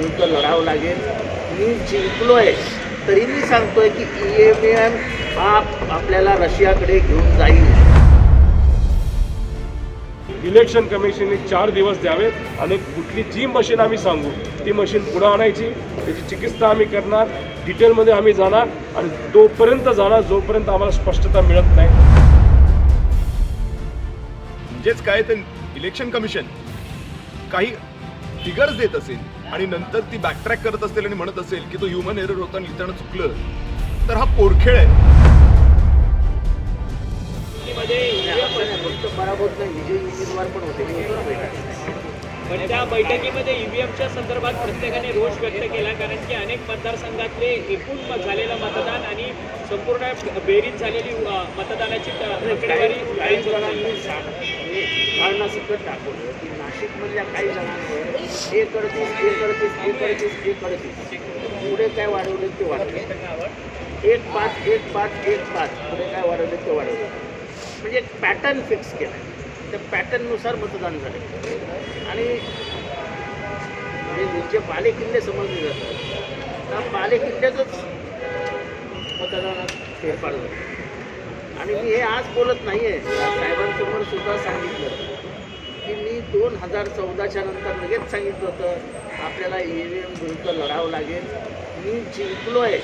विरुद्ध लढावं लागेल. मी जिंकलो आहे तरी मी सांगतोय की ई एम एम हा आपल्याला रशियाकडे घेऊन जाईल. इलेक्शन कमिशनने चार दिवस द्यावेत आणि कुठली जी मशीन आम्ही सांगू ती मशीन पुढं आणायची. त्याची चिकित्सा आम्ही करणार डिटेलमध्ये आम्ही जाणार आणि तोपर्यंत जाणार जोपर्यंत आम्हाला स्पष्टता मिळत नाही. म्हणजेच काय तर इलेक्शन कमिशन काही फिगर्स देत असेल आणि नंतर ती बॅकट्रॅक करत असेल आणि म्हणत असेल की तो ह्युमन एरर होता आणि लिहिताना चुकलं तर हा पोरखेळ आहे. फक्त पराभूत नाही विजयी उमेदवार पण त्या बैठकीमध्ये ईव्हीएमच्या संदर्भात प्रत्येकाने रोष व्यक्त केला कारण की अनेक मतदारसंघातले एकूण मत झालेलं मतदान आणि संपूर्ण बेरीज झालेली मतदानाची आकडेवारी काही कारणासकट दाखवलं की नाशिकमधल्या काही जणांवर एक अडतीस एक अडतीस एक अडतीस एक अडतीस पुढे काय वाढवले ते वाढवले. एक पाच एक पाच एक पाच. पुढे काय वाढवले ते वाढवले. म्हणजे एक पॅटर्न फिक्स केला त्या पॅटर्ननुसार मतदान झाले आणि म्हणजे जे बाले किल्ले समजले जातात त्या बाले किल्ल्याचंच मतदानात फेरफार झाला. आणि मी हे आज बोलत नाही आहे साहेबांसमोर सुद्धा सांगितलं. की मी दोन हजार चौदाच्या नंतर लगेच सांगितलं होतं आपल्याला ई व्ही एम विरुद्ध लढावं लागेल. मी जिंकलो आहे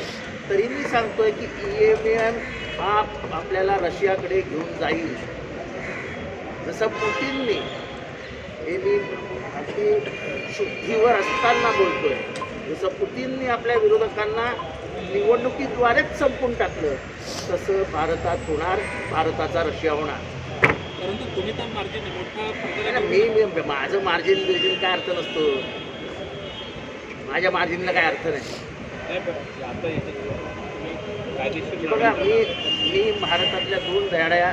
तरी मी सांगतोय की ई एम एम हा आपल्याला रशियाकडे घेऊन जाईल. जसं पुतीननी हे मी अगदी शुद्धीवर असताना बोलतोय. जसं पुतीननी आपल्या विरोधकांना निवडणुकीद्वारेच संपून टाकलं तसं भारतात होणार भारताचा रशिया होणार. परंतु तुम्ही तर मार्जिन मोठा नाही, मी माझं मार्जिन बिर्जिन काय अर्थ नसतो. माझ्या मार्जिनला काय अर्थ नाही. बघा मी मी भारतातल्या दोन दहाड्या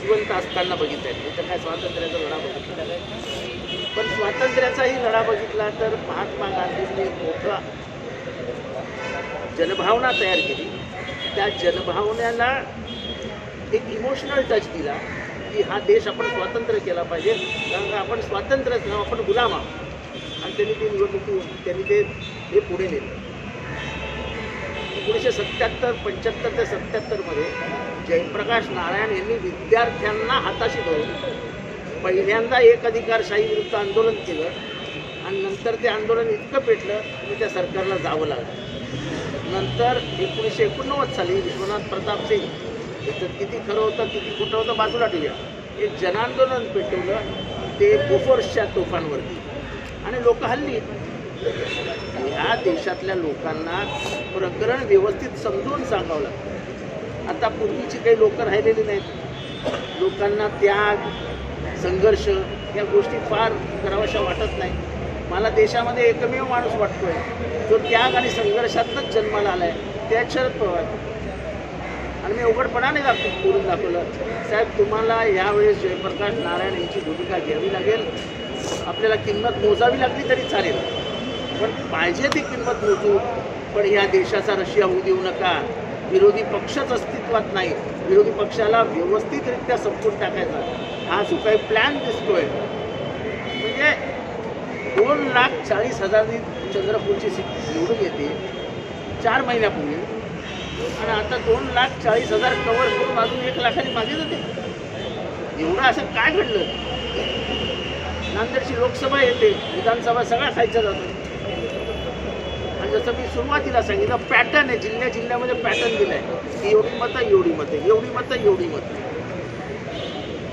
जिवंत असताना बघितल्या मी तर काय स्वातंत्र्याचा लढा बघितला पण स्वातंत्र्याचाही लढा बघितला तर महात्मा गांधींनी एक मोठा जनभावना तयार केली. त्या जनभावनेला एक इमोशनल टच दिला की हा देश आपण स्वातंत्र्य केला पाहिजे. कारण का आपण स्वातंत्र्यच ना आपण गुलाम आहोत. आणि त्यांनी ती निवडणुकी त्यांनी ते हे पुढे नेलं. एकोणीसशे सत्याहत्तर पंच्याहत्तर ते सत्याहत्तरमध्ये जयप्रकाश नारायण यांनी विद्यार्थ्यांना हाताशी धरून पहिल्यांदा एक अधिकारशाही विरुद्ध आंदोलन केलं आणि नंतर ते आंदोलन इतकं पेटलं की त्या सरकारला जावं लागलं. नंतर एकोणीसशे एकोणनव्वद साली विश्वनाथ प्रताप सिंग याच्यात किती खरं होतं किती खोटं होतं बाजूला ठेवूया. एक जनांदोलन पेटवलं ते बोफोर्सच्या तोफांवरती. आणि लोक हल्ली ह्या देशातल्या लोकांना प्रकरण व्यवस्थित समजून सांगावं लागतं. आता पूर्वीची काही लोकं राहिलेली नाहीत. लोकांना त्याग संघर्ष या गोष्टी फार कराव्याशा वाटत नाही. मला देशामध्ये एकमेव माणूस वाटतोय. जो त्याग आणि संघर्षातनंच जन्माला आला आहे त्या शरद पवार. आणि मी उघडपणाने दाखव करून दाखवलं. साहेब तुम्हाला यावेळेस जयप्रकाश नारायण यांची भूमिका घ्यावी लागेल. आपल्याला किंमत मोजावी लागली तरी चालेल. पण पाहिजे ती किंमत मोजू पण ह्या देशाचा रशिया होऊ देऊ नका. विरोधी पक्षच अस्तित्वात नाही. विरोधी पक्षाला व्यवस्थितरित्या संपून टाकायचा. हा जो काही प्लॅन दिसतोय म्हणजे दोन लाख चाळीस हजारनी चंद्रपूरची सीट निवडून येते चार महिन्यापूर्वी. आणि आता दोन लाख चाळीस हजार कवर करून अजून एक लाखांनी मागे जाते. एवढं असं काय घडलं? नांदेडची लोकसभा येते विधानसभा सगळा खायचा जातो. जसं मी सुरुवातीला सांगितलं पॅटर्न आहे जिल्ह्या जिल्ह्यामध्ये पॅटर्न दिलाय. की एवढी मतं एवढी मतं एवढी मतं एवढी मतं.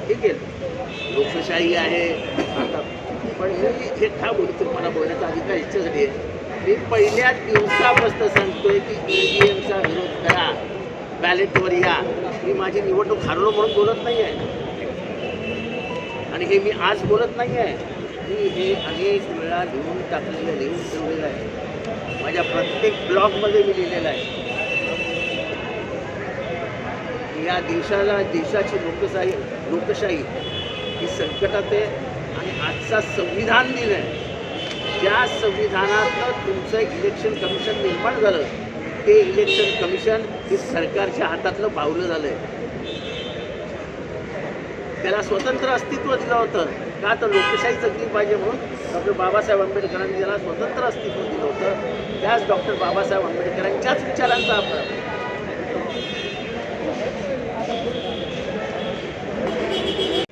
ठीक आहे? लोकशाही आहे. आता पण मी हे का बोलतो मला बोलण्याचा अधिकार झाली आहे. मी पहिल्या दिवसापासून सांगतोय की ईव्हीएमचा विरोध करा. बॅलेटवर या. मी माझी निवडणूक हरलो म्हणून बोलत नाही आहे आणि हे मी आज बोलत नाही आहे मी हे अनेक वेळा लिहून टाकलेलं लिहून ठेवलेलं आहे. माझ्या प्रत्येक ब्लॉगमध्ये मी लिहिलेलं आहे. या देशाला देशाची लोकशाही लोकशाही ही संकटात आहे आणि आजचा संविधान दिन आहे. ज्या संविधानातलं तुमचं इलेक्शन कमिशन निर्माण झालं ते इलेक्शन कमिशन हे सरकारच्या हातातलं पावलं झालं आहे त्याला स्वतंत्र अस्तित्व दिलं होतं. का तर लोकशाही जगली पाहिजे म्हणून डॉक्टर बाबासाहेब आंबेडकरांनी ज्याला स्वतंत्र अस्तित्व दिलं होतं त्याच डॉक्टर बाबासाहेब आंबेडकरांच्याच विचारांचा आपण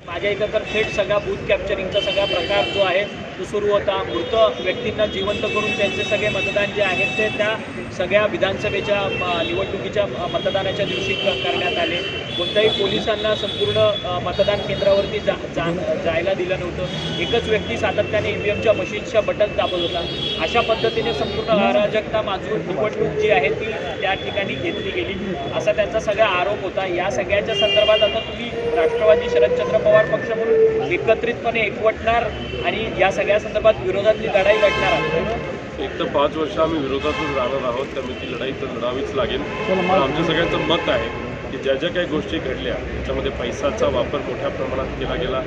माझ्या इथं तर थेट सगळा बूथ कॅप्चरिंगचा सगळा प्रकार जो आहे सुरू होता. मृत व्यक्तींना जिवंत करून त्यांचे सगळे मतदान जे आहेत ते त्या सगळ्या विधानसभेच्या निवडणुकीच्या मतदानाच्या दिवशी करण्यात आले. कोणत्याही पोलिसांना संपूर्ण मतदान केंद्रावरती जा जा जायला दिलं नव्हतं. एकच व्यक्ती सातत्याने ई व्ही एमच्या मशीनच्या बटन दाबत होता. अशा पद्धतीने संपूर्ण अराजकता माजून निवडणूक जी आहे ती त्या ठिकाणी घेतली गेली. असा त्यांचा सगळा आरोप होता. या सगळ्याच्या संदर्भात आता तुम्ही राष्ट्रवादी शरदचंद्र पवार पक्ष म्हणून एकत्रितपणे एकवटणार आणि या सगळ्या संदर्भात विरोधातली लढाई लढणार आहात. एक तर पाच वर्ष आम्ही विरोधातच राहणार आहोत त्यामुळे ती लढाई तर लढावीच लागेल. आमच्या सगळ्यांचं मत आहे की ज्या ज्या काही गोष्टी घडल्या त्याच्यामध्ये पैशाचा वापर मोठ्या प्रमाणात केला गेला.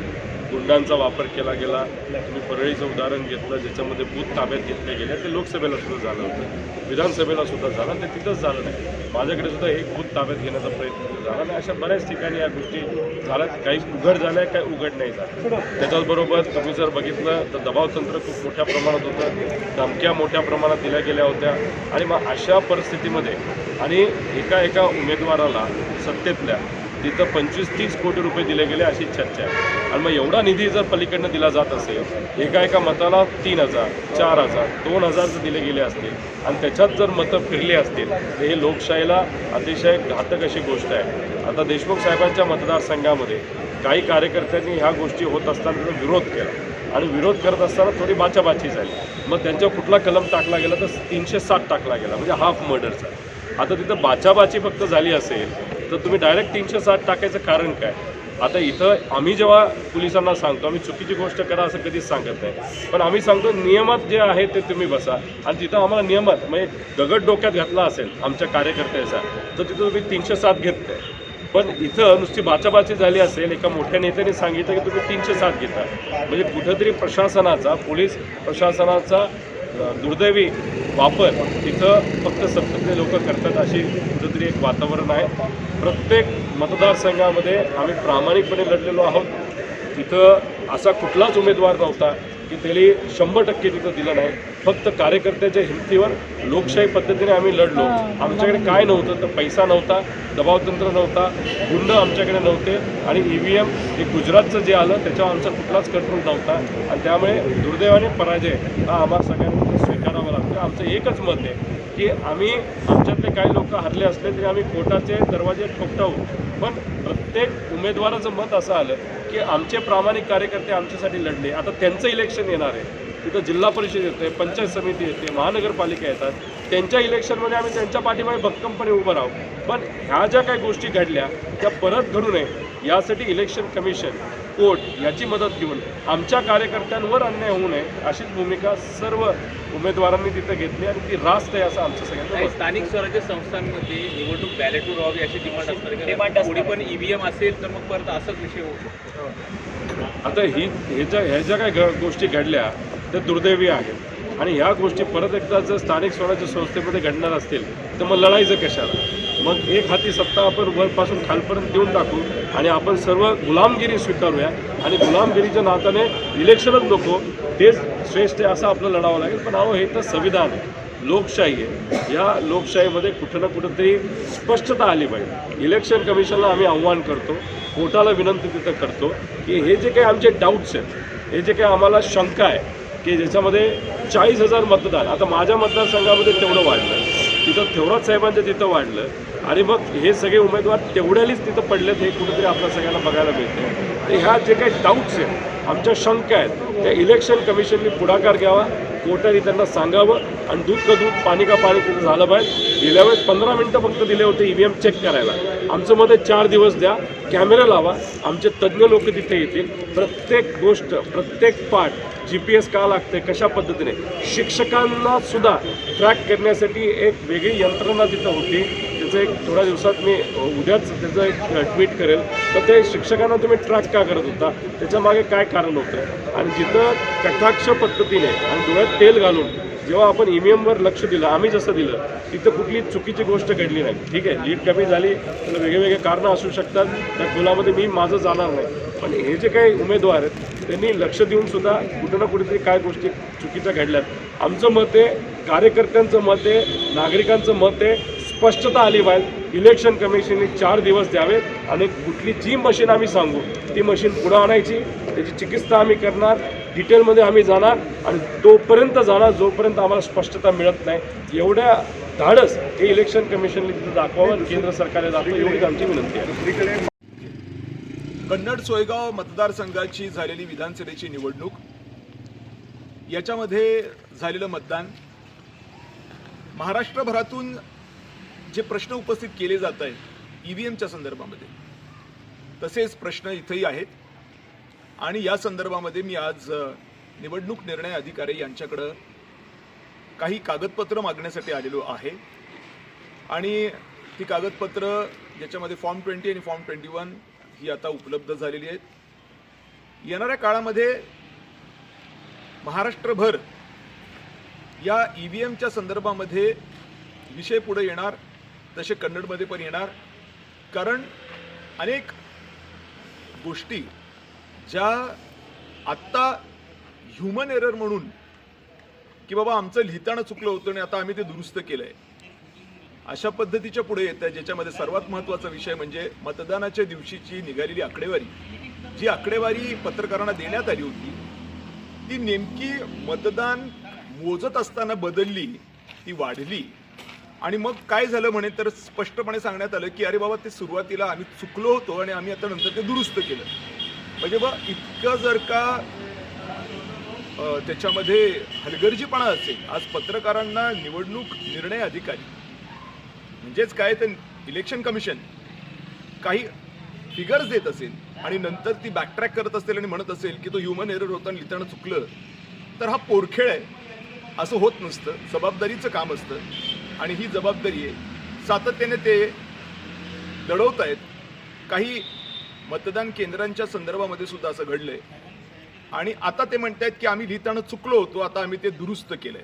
गुंडांचा वापर केला गेला. तुम्ही परळीचं उदाहरण घेतलं ज्याच्यामध्ये बूथ ताब्यात घेतले गेले ते लोकसभेला सुद्धा झालं होतं. विधानसभेला सुद्धा झालं ते तिथंच झालं नाही. माझ्याकडे सुद्धा एक बूथ ताब्यात घेण्याचा प्रयत्न झाला आणि अशा बऱ्याच ठिकाणी या गोष्टी झाल्यात. काही उघड झाल्या काही उघड नाही झालं त्याच्याचबरोबर तुम्ही जर बघितलं तर दबाव तंत्र खूप मोठ्या प्रमाणात होतं. धमक्या मोठ्या प्रमाणात दिल्या गेल्या होत्या. आणि मग अशा परिस्थितीमध्ये आणि एका एका उमेदवाराला सत्तेतल्या तिथं पंचवीस तीस कोटी रुपये दिले गेले अशी चर्चा आहे. आणि मग एवढा निधी जर पलीकडनं दिला जात असेल एका एका मताला तीन हजार चार हजार दोन हजार जर दिले गेले असतील आणि त्याच्यात जर मतं फिरली असतील तर हे लोकशाहीला अतिशय घातक अशी गोष्ट आहे. आता देशमुख साहेबांच्या मतदारसंघामध्ये काही कार्यकर्त्यांनी ह्या गोष्टी होत असताना त्याचा विरोध केला. आणि विरोध करत असताना थोडी बाचाबाची झाली. मग त्यांच्यावर कुठला कलम टाकला गेला तर तीनशे सात टाकला गेला म्हणजे हाफ मर्डरचा आता तिथं बाचाबाची फक्त झाली असेल तर तुम्ही डायरेक्ट तीनशे साठ टाकायचं कारण काय? आता इथं आम्ही जेव्हा पोलिसांना सांगतो आम्ही चुकीची गोष्ट करा असं कधीच सांगत नाही. पण आम्ही सांगतो नियमात जे आहे ते तुम्ही बसा. आणि तिथं आम्हाला नियमात म्हणजे दगड डोक्यात घातला असेल आमच्या कार्यकर्त्याचा तर तिथं तुम्ही तीनशे सात घेत नाही पण इथं नुसती बाचाबाची झाली असेल एका मोठ्या नेत्याने सांगितलं की तुम्ही तीनशे सात घेता. म्हणजे कुठंतरी प्रशासनाचा पोलीस प्रशासनाचा दुर्दैवी वापर तिथं फक्त सत्तेतले लोक करतात अशी कुठंतरी एक वातावरण आहे. प्रत्येक मतदारसंघामध्ये आम्ही प्रामाणिकपणे लढलेलो आहोत. तिथं असा कुठलाच उमेदवार नव्हता की त्यांनी शंभर टक्के तिथं दिलं नाही. फक्त कार्यकर्त्याच्या हिमतीवर लोकशाही पद्धतीने आम्ही लढलो. आमच्याकडे काय नव्हतं तर पैसा नव्हता दबावतंत्र नव्हता गुंड आमच्याकडे नव्हते आणि ई व्ही एम हे गुजरातचं जे आलं त्याच्यावर आमचा कुठलाच कंट्रोल नव्हता. आणि त्यामुळे दुर्दैवाने पराजय हा आम्हा सगळ्यांना तर आमचं एकच मत आहे की आम्ही आमच्यातले काही लोक हरले असले तरी आम्ही कोर्टाचे दरवाजे ठोकटावू पण प्रत्येक उमेदवाराचं मत असं आलं की आमचे प्रामाणिक कार्यकर्ते आमच्यासाठी लढले. आता त्यांचं इलेक्शन येणार आहे. तिथं जिल्हा परिषद येते पंचायत समिती येते महानगरपालिका येतात. त्यांच्या इलेक्शनमध्ये आम्ही त्यांच्या पाठीमागे भक्कमपणे उभं राहू. पण ह्या ज्या काही गोष्टी घडल्या त्या परत घडू नये. यासाठी इलेक्शन कमिशन कोर्ट याची मदत घेऊन आमच्या कार्यकर्त्यांवर अन्याय होऊ नये अशीच भूमिका सर्व उमेदवारांनी तिथं घेतली आणि ती रास्त आहे असं आमचं आहे. स्थानिक स्वराज्य संस्थांमध्ये निवडणूक बॅलेटवर व्हावी अशी डिमांड असणार असणार. थोडी पण ईव्हीएम असेल तर मग परत असाच विषय होऊ शकतो आता ही हे ज्या ह्या ज्या काही घ- गोष्टी घडल्या त्या दुर्दैवी आहेत आणि ह्या गोष्टी परत एकदा जर स्थानिक स्वराज्य संस्थेमध्ये घडणार असतील तर मग लढायचं कशाला मग एक हाती सत्ता आपण वरपासून खालपर्यंत देऊन टाकू आणि आपण सर्व गुलामगिरी स्वीकारूया. आणि गुलामगिरीच्या नात्याने इलेक्शनच नको तेच श्रेष्ठ आहे असं आपलं लढावं लागेल. पण अहो हे तर संविधान आहे. लोकशाही आहे. या लोकशाहीमध्ये कुठं ना कुठंतरी स्पष्टता आली पाहिजे. इलेक्शन कमिशनला आम्ही आव्हान करतो कोर्टाला विनंती तिथं करतो की हे जे काही आमचे डाऊट्स आहेत हे जे काही आम्हाला शंका आहे की ज्याच्यामध्ये चाळीस हजार मतदान आता माझ्या मतदारसंघामध्ये तेवढं वाढलं. तिथं थेवरात साहेबांचं तिथं वाढलं. आणि मग हे सगळे उमेदवार तेवढ्यालीच तिथं पडलेत हे कुठेतरी आपल्या सगळ्यांना बघायला मिळते तर ह्या जे काही डाऊट्स आहेत आमच्या शंका आहेत त्या इलेक्शन कमिशनने पुढाकार घ्यावा कोर्टाने त्यांना सांगावं आणि दूध का दूध पाणी का पाणी तिथं झालं पाहिजे. गेल्या वेळेस पंधरा मिनटं फक्त दिले होते ई व्ही एम चेक करायला. आमचं मत आहे चार दिवस द्या कॅमेरा लावा आमचे तज्ज्ञ लोक तिथे येतील. प्रत्येक गोष्ट प्रत्येक पार्ट जी पी एस का लागते कशा पद्धतीने? शिक्षकांना सुद्धा ट्रॅक करण्यासाठी एक वेगळी यंत्रणा तिथं होती. त्याचं एक थोड्या दिवसात मी उद्याच त्याचं एक ट्विट करेल. तर ते शिक्षकांना तुम्ही ट्रॅक का करत होता? त्याच्यामागे काय कारण होतं? आणि जिथं कटाक्ष पद्धतीने आणि डोळ्यात तेल घालून जेव्हा आपण ई लक्ष दिलं आम्ही जसं दिलं तिथं कुठली चुकीची गोष्ट घडली नाही. ठीक आहे लीड कमी झाली त्याला वेगवेगळे कारणं असू शकतात. त्या खोलामध्ये मी माझं जाणार नाही. पण हे जे काही उमेदवार आहेत त्यांनी लक्ष देऊन सुद्धा कुठं ना कुठेतरी काय गोष्टी चुकीच्या घडल्यात. आमचं मत आहे कार्यकर्त्यांचं मत आहे नागरिकांचं मत आहे स्पष्टता आली पाहिजे इलेक्शन कमिशनने चार दिवस द्यावेत आणि कुठली जी मशीन आम्ही सांगू. ती मशीन पुढं आणायची त्याची चिकित्सा आम्ही करणार डिटेलमध्ये आम्ही जाणार आणि तोपर्यंत जाणार जोपर्यंत आम्हाला स्पष्टता मिळत नाही. एवढ्या धाडस हे इलेक्शन कमिशनने तिथं दाखवावं आणि केंद्र सरकारने दाखवावं एवढीच आमची विनंती आहे. कन्नड सोयगाव मतदारसंघाची झालेली विधानसभेची निवडणूक. याच्यामध्ये झालेलं मतदान. महाराष्ट्रभरातून जे प्रश्न उपस्थित केले जात आहेत ई व्ही एमच्या संदर्भामध्ये. तसेच प्रश्न इथेही आहेत. आणि या संदर्भामध्ये मी आज निवडणूक निर्णय अधिकारी यांच्याकडं काही कागदपत्र मागण्यासाठी आलेलो आहे. आणि ती कागदपत्र ज्याच्यामध्ये फॉर्म ट्वेंटी आणि फॉर्म ट्वेंटी वन ही आता उपलब्ध झालेली आहेत. येणाऱ्या काळामध्ये महाराष्ट्रभर या ई व्ही एमच्या संदर्भामध्ये विषय पुढे येणार. तसे कन्नडमध्ये पण येणार. कारण अनेक गोष्टी ज्या आत्ता ह्युमन एरर म्हणून की बाबा आमचं लिहिताना चुकलं होतं आणि आता आम्ही ते दुरुस्त केलं आहे अशा पद्धतीच्या पुढे येत आहे ज्याच्यामध्ये सर्वात महत्त्वाचा विषय म्हणजे मतदानाच्या दिवशीची निघालेली आकडेवारी. जी आकडेवारी पत्रकारांना देण्यात आली होती ती नेमकी मतदान मोजत असताना बदलली ती वाढली. आणि मग काय झालं म्हणे तर स्पष्टपणे सांगण्यात आलं की अरे बाबा ते सुरुवातीला आम्ही चुकलो होतो आणि आम्ही आता नंतर ते दुरुस्त केलं. म्हणजे बा इतकं जर का त्याच्यामध्ये हलगर्जीपणा असेल आज पत्रकारांना निवडणूक निर्णय अधिकारी म्हणजेच काय तर इलेक्शन कमिशन काही फिगर्स देत असेल आणि नंतर ती बॅकट्रॅक करत असेल आणि म्हणत असेल की तो ह्युमन एरर होता आणि लिहिताना चुकलं तर हा पोरखेळ आहे. असं होत नसतं. जबाबदारीचं काम असतं. आणि ही जबाबदारी आहे. सातत्याने ते लढवत आहेत. काही मतदान केंद्रांच्या संदर्भामध्ये सुद्धा असं घडलंय. आणि आता ते म्हणत आहेत की आम्ही लिहिताना चुकलो होतो आता आम्ही ते दुरुस्त केलंय.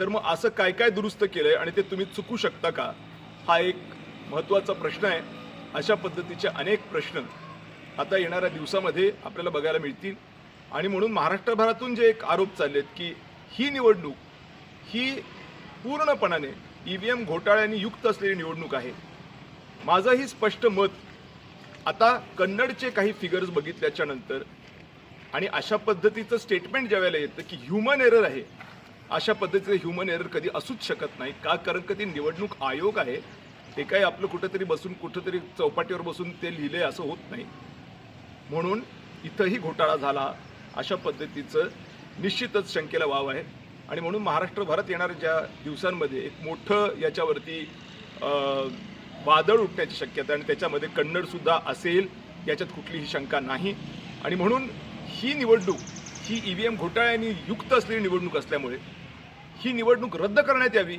तर मग असं काय काय दुरुस्त केलंय आणि ते तुम्ही चुकू शकता का? हा एक महत्त्वाचा प्रश्न आहे. अशा पद्धतीचे अनेक प्रश्न आता येणाऱ्या दिवसामध्ये आपल्याला बघायला मिळतील. आणि म्हणून महाराष्ट्रभरातून जे एक आरोप चाललेत की ही निवडणूक ही पूर्णपणाने ई व्ही एम घोटाळ्यांनी युक्त असलेली निवडणूक आहे. माझंही स्पष्ट मत आता कन्नडचे काही फिगर्स बघितल्याच्या नंतर आणि अशा पद्धतीचं स्टेटमेंट ज्या वेळेला येतं की ह्युमन एरर आहे अशा पद्धतीचं ह्युमन एरर कधी असूच शकत नाही. का? कारण कधी निवडणूक आयोग आहे. ते काही आपलं कुठंतरी बसून कुठंतरी चौपाटीवर बसून ते लिहिले असं होत नाही. म्हणून इथंही घोटाळा झाला. अशा पद्धतीचं निश्चितच शंकेला वाव आहे. आणि म्हणून महाराष्ट्रभरात येणाऱ्या ज्या दिवसांमध्ये एक मोठं याच्यावरती वादळ उठण्याची शक्यता आणि त्याच्यामध्ये कन्नडसुद्धा असेल याच्यात कुठलीही शंका नाही. आणि म्हणून ही निवडणूक ही ई व्ही एम घोटाळ्यांनी युक्त असलेली निवडणूक असल्यामुळे ही निवडणूक रद्द करण्यात यावी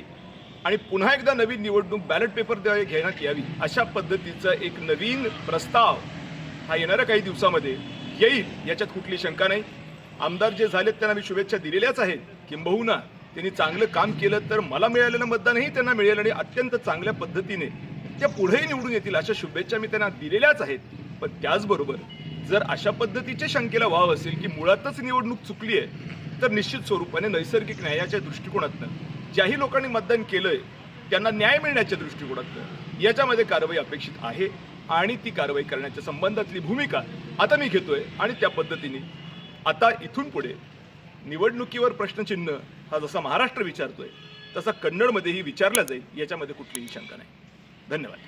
आणि पुन्हा एकदा नवीन निवडणूक बॅलेट पेपरद्वारे घेण्यात यावी अशा पद्धतीचा एक नवीन प्रस्ताव हा येणाऱ्या काही दिवसामध्ये येईल याच्यात कुठली शंका नाही. आमदार जे झालेत त्यांना मी शुभेच्छा दिलेल्याच आहेत. किंबहुना त्यांनी चांगलं काम केलं तर मला मिळालेलं मतदानही त्यांना मिळेल आणि अत्यंत चांगल्या पद्धतीने त्या पुढेही निवडून येतील अशा शुभेच्छा मी त्यांना दिलेल्याच आहेत. पण त्याचबरोबर जर अशा पद्धतीच्या शंकेला वाव असेल की मुळातच निवडणूक चुकली आहे तर निश्चित स्वरूपाने नैसर्गिक न्यायाच्या दृष्टिकोनातनं ज्याही लोकांनी मतदान केलंय त्यांना न्याय मिळण्याच्या दृष्टिकोनातनं याच्यामध्ये कारवाई अपेक्षित आहे आणि ती कारवाई करण्याच्या संबंधातली भूमिका आता मी घेतोय आणि त्या पद्धतीने आता इथून पुढे निवडणुकीवर प्रश्नचिन्ह हा जसा महाराष्ट्र विचारतोय तसा कन्नडमध्येही विचारला जाईल याच्यामध्ये कुठलीही शंका नाही. धन्यवाद.